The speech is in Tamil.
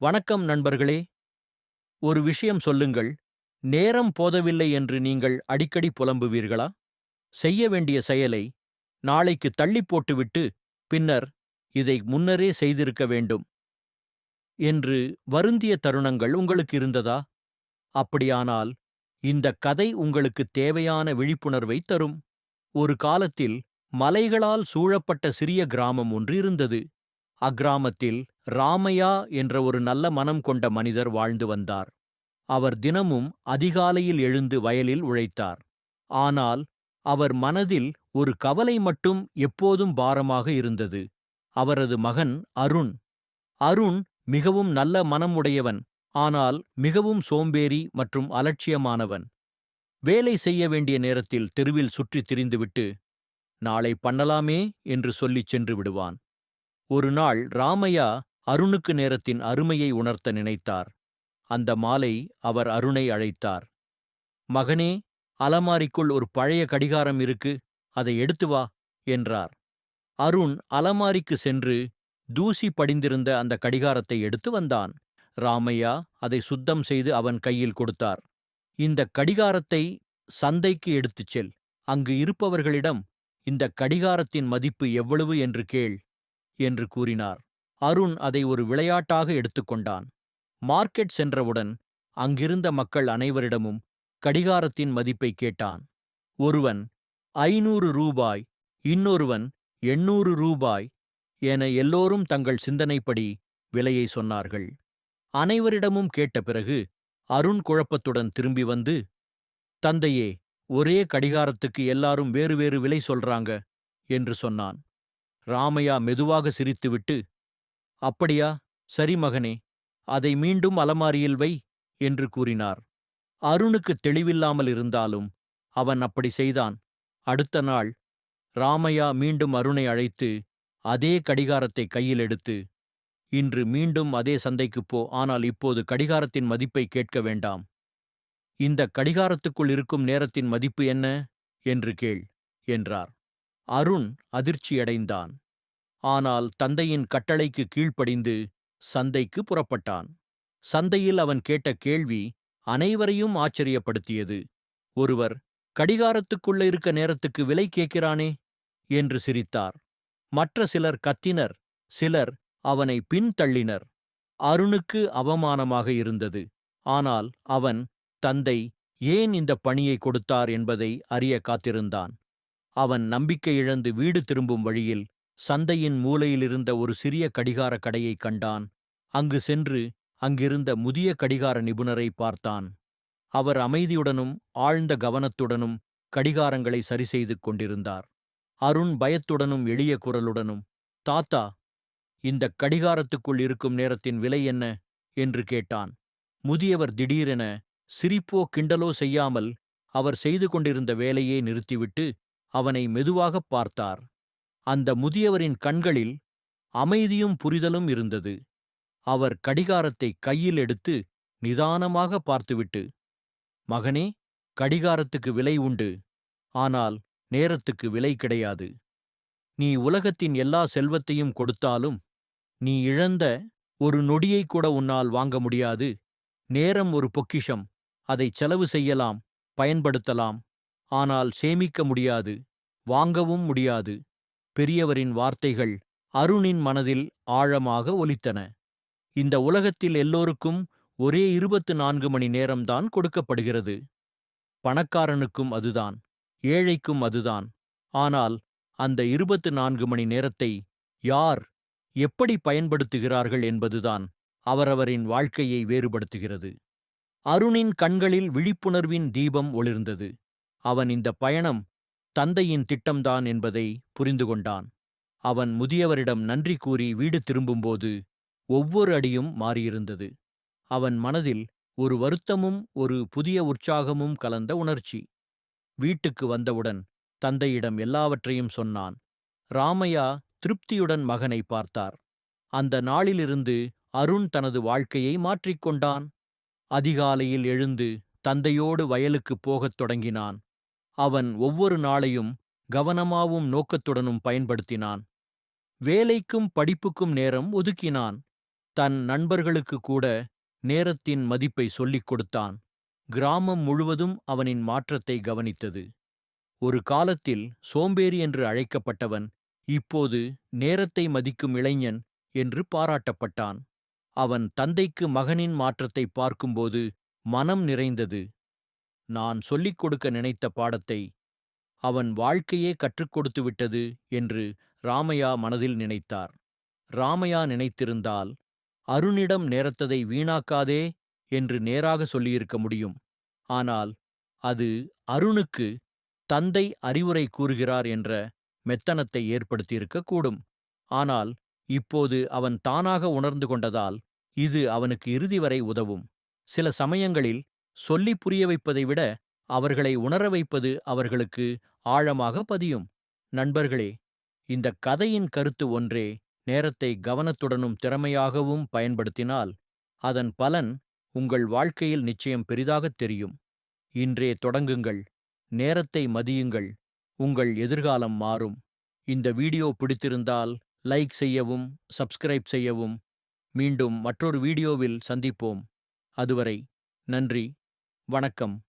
வணக்கம் நண்பர்களே. ஒரு விஷயம் சொல்லுங்கள். நேரம் போதவில்லை என்று நீங்கள் அடிக்கடி புலம்புவீர்களா? செய்ய வேண்டிய செயலை நாளைக்கு தள்ளி போட்டுவிட்டு பின்னர் இதை முன்னரே செய்திருக்க வேண்டும். என்று வருந்திய தருணங்கள் உங்களுக்கு இருந்ததா? அப்படியானால் இந்த கதை உங்களுக்கு தேவையான விழிப்புணர்வை தரும். ஒரு காலத்தில் மலைகளால் சூழப்பட்ட சிறிய கிராமம் ஒன்று இருந்தது. அக்கிராமத்தில் ராமையா என்ற ஒரு நல்ல மனம் கொண்ட மனிதர் வாழ்ந்து வந்தார். அவர் தினமும் அதிகாலையில் எழுந்து வயலில் உழைத்தார். ஆனால் அவர் மனதில் ஒரு கவலை மட்டும் எப்போதும் பாரமாக இருந்தது. அவரது மகன் அருண். அருண் மிகவும் நல்ல மனம் உடையவன் ஆனால் மிகவும் சோம்பேறி மற்றும் அலட்சியமானவன். வேலை செய்ய வேண்டிய நேரத்தில் தெருவில் சுற்றித் திரிந்துவிட்டு நாளை பண்ணலாமே என்று சொல்லிச் சென்று விடுவான். ஒரு நாள் ராமையா அருணுக்கு நேரத்தின் அருமையை உணர்த்த நினைத்தார். அந்த மாலை அவர் அருணை அழைத்தார். மகனே அலமாரிக்குள் ஒரு பழைய கடிகாரம் இருக்கு அதை எடுத்து வா என்றார். அருண் அலமாரிக்கு சென்று தூசி படிந்திருந்த அந்த கடிகாரத்தை எடுத்து வந்தான். ராமையா அதை சுத்தம் செய்து அவன் கையில் கொடுத்தார். இந்த கடிகாரத்தை சந்தைக்கு எடுத்துச் செல் அங்கு இருப்பவர்களிடம் இந்த கடிகாரத்தின் மதிப்பு எவ்வளவு என்று கேள் என்று கூறினார். அருண் அதை ஒரு விளையாட்டாக எடுத்துக்கொண்டான் மார்க்கெட் சென்றவுடன் அங்கிருந்த மக்கள் அனைவரிடமும் கடிகாரத்தின் மதிப்பை கேட்டான். ஒருவன் ஐநூறு ரூபாய் இன்னொருவன் எண்ணூறு ரூபாய் என எல்லோரும் தங்கள் சிந்தனைப்படி விலையை சொன்னார்கள். அனைவரிடமும் கேட்ட பிறகு அருண் குழப்பத்துடன் திரும்பி வந்து தந்தையே ஒரே கடிகாரத்துக்கு எல்லாரும் வேறு வேறு விலை சொல்றாங்க என்று சொன்னான். ராமையா மெதுவாக சிரித்துவிட்டு அப்படியா சரி மகனே அதை மீண்டும் அலமாரியில் வை என்று கூறினார். அருணுக்கு தெளிவில்லாமல் இருந்தாலும் அவன் அப்படி செய்தான். அடுத்த நாள் ராமையா மீண்டும் அருணை அழைத்து அதே கடிகாரத்தை கையில் எடுத்து இன்று மீண்டும் அதே சந்தைக்குப் போ ஆனால் இப்போது கடிகாரத்தின் மதிப்பை கேட்க வேண்டாம். இந்த கடிகாரத்துக்குள் இருக்கும் நேரத்தின் மதிப்பு என்ன? என்று கேள் என்றார். அருண் அதிர்ச்சியடைந்தான். ஆனால் தந்தையின் கட்டளைக்கு கீழ்ப்படிந்து சந்தைக்கு புறப்பட்டான். சந்தையில் அவன் கேட்ட கேள்வி அனைவரையும் ஆச்சரியப்படுத்தியது. ஒருவர் கடிகாரத்துக்குள்ள இருக்க நேரத்துக்கு விலை கேட்கிறானே? என்று சிரித்தார். மற்ற சிலர் கத்தினர் சிலர் அவனை பின்தள்ளினர் அருணுக்கு அவமானமாக இருந்தது. ஆனால் அவன் தந்தை ஏன் இந்த பணியை கொடுத்தார் என்பதை அறிய காத்திருந்தான். அவன் நம்பிக்கை இழந்து வீடு திரும்பும் வழியில் சந்தையின் மூலையிலிருந்த ஒரு சிறிய கடிகார கடையைக் கண்டான். அங்கு சென்று அங்கிருந்த முதிய கடிகார நிபுணரை பார்த்தான். அவர் அமைதியுடனும் ஆழ்ந்த கவனத்துடனும் கடிகாரங்களை சரிசெய்து கொண்டிருந்தார். அருண் பயத்துடனும் எளிய குரலுடனும் தாத்தா இந்த கடிகாரத்துக்குள் இருக்கும் நேரத்தின் விலை என்ன? என்று கேட்டான். முதியவர் திடீரென சிரிப்போ கிண்டலோ செய்யாமல் அவர் செய்து கொண்டிருந்த வேலையே நிறுத்திவிட்டு அவனை மெதுவாகப் பார்த்தார். அந்த முதியவரின் கண்களில் அமைதியும் புரிதலும் இருந்தது. அவர் கடிகாரத்தை கையில் எடுத்து நிதானமாக பார்த்துவிட்டு மகனே கடிகாரத்துக்கு விலை உண்டு. ஆனால் நேரத்துக்கு விலை கிடையாது. நீ உலகத்தின் எல்லா செல்வத்தையும் கொடுத்தாலும் நீ இழந்த ஒரு நொடியை கூட உன்னால் வாங்க முடியாது. நேரம் ஒரு பொக்கிஷம். அதை செலவு செய்யலாம் பயன்படுத்தலாம். ஆனால் சேமிக்க முடியாது வாங்கவும் முடியாது. பெரியவரின் வார்த்தைகள் அருணின் மனதில் ஆழமாக ஒலித்தன. இந்த உலகத்தில் எல்லோருக்கும் ஒரே இருபத்து நான்கு மணி நேரம்தான் கொடுக்கப்படுகிறது. பணக்காரனுக்கும் அதுதான் ஏழைக்கும் அதுதான். ஆனால் அந்த இருபத்து நான்கு மணி நேரத்தை யார் எப்படி பயன்படுத்துகிறார்கள் என்பதுதான் அவரவரின் வாழ்க்கையை வேறுபடுத்துகிறது. அருணின் கண்களில் விழிப்புணர்வின் தீபம் ஒளிர்ந்தது. அவன் இந்த பயணம் தந்தையின் திட்டம்தான் என்பதை புரிந்து கொண்டான் அவன் முதியவரிடம் நன்றி கூறி வீடு திரும்பும்போது ஒவ்வொரு அடியும் மாறியிருந்தது. அவன் மனதில் ஒரு வருத்தமும் ஒரு புதிய உற்சாகமும் கலந்த உணர்ச்சி. வீட்டுக்கு வந்தவுடன் தந்தையிடம் எல்லாவற்றையும் சொன்னான். ராமையா திருப்தியுடன் மகனை பார்த்தார். அந்த நாளிலிருந்து அருண் தனது வாழ்க்கையை மாற்றிக்கொண்டான். அதிகாலையில் எழுந்து தந்தையோடு வயலுக்குப் போகத் தொடங்கினான். அவன் ஒவ்வொரு நாளையும் கவனமாவும் நோக்கத்துடனும் பயன்படுத்தினான். வேலைக்கும் படிப்புக்கும் நேரம் ஒதுக்கினான். தன் நண்பர்களுக்கு கூட நேரத்தின் மதிப்பை சொல்லிக் கொடுத்தான். கிராமம் முழுவதும் அவனின் மாற்றத்தை கவனித்தது. ஒரு காலத்தில் சோம்பேறி என்று அழைக்கப்பட்டவன் இப்போது நேரத்தை மதிக்கும் இளைஞன் என்று பாராட்டப்பட்டான். அவன் தந்தைக்கு மகனின் மாற்றத்தை பார்க்கும்போது மனம் நிறைந்தது. நான் சொல்லிக் கொடுக்க நினைத்த பாடத்தை அவன் வாழ்க்கையே கற்றுக் கொடுத்து விட்டது என்று ராமையா மனதில் நினைத்தார். ராமையா நினைத்திருந்தால் அருணிடம் நேரத்ததை வீணாக்காதே என்று நேராக சொல்லியிருக்க முடியும். ஆனால் அது அருணுக்கு தந்தை அறிவுரை கூறுகிறார் என்ற மெத்தனத்தை ஏற்படுத்தியிருக்கக்கூடும் ஆனால் இப்போது அவன் தானாக உணர்ந்து கொண்டதால் இது அவனுக்கு இறுதி வரை உதவும். சில சமயங்களில் சொல்லி புரிய வைப்பதை விட அவர்களை உணர வைப்பது அவர்களுக்கு ஆழமாக பதியும். நண்பர்களே இந்த கதையின் கருத்து ஒன்றே நேரத்தை கவனத்துடனும் திறமையாகவும் பயன்படுத்தினால் அதன் பலன் உங்கள் வாழ்க்கையில் நிச்சயம் பெரிதாகத் தெரியும். இன்றே தொடங்குங்கள் நேரத்தை மதியுங்கள் உங்கள் எதிர்காலம் மாறும். இந்த வீடியோ பிடித்திருந்தால் லைக் செய்யவும் சப்ஸ்கிரைப் செய்யவும். மீண்டும் மற்றொரு வீடியோவில் சந்திப்போம். அதுவரை நன்றி. வணக்கம்.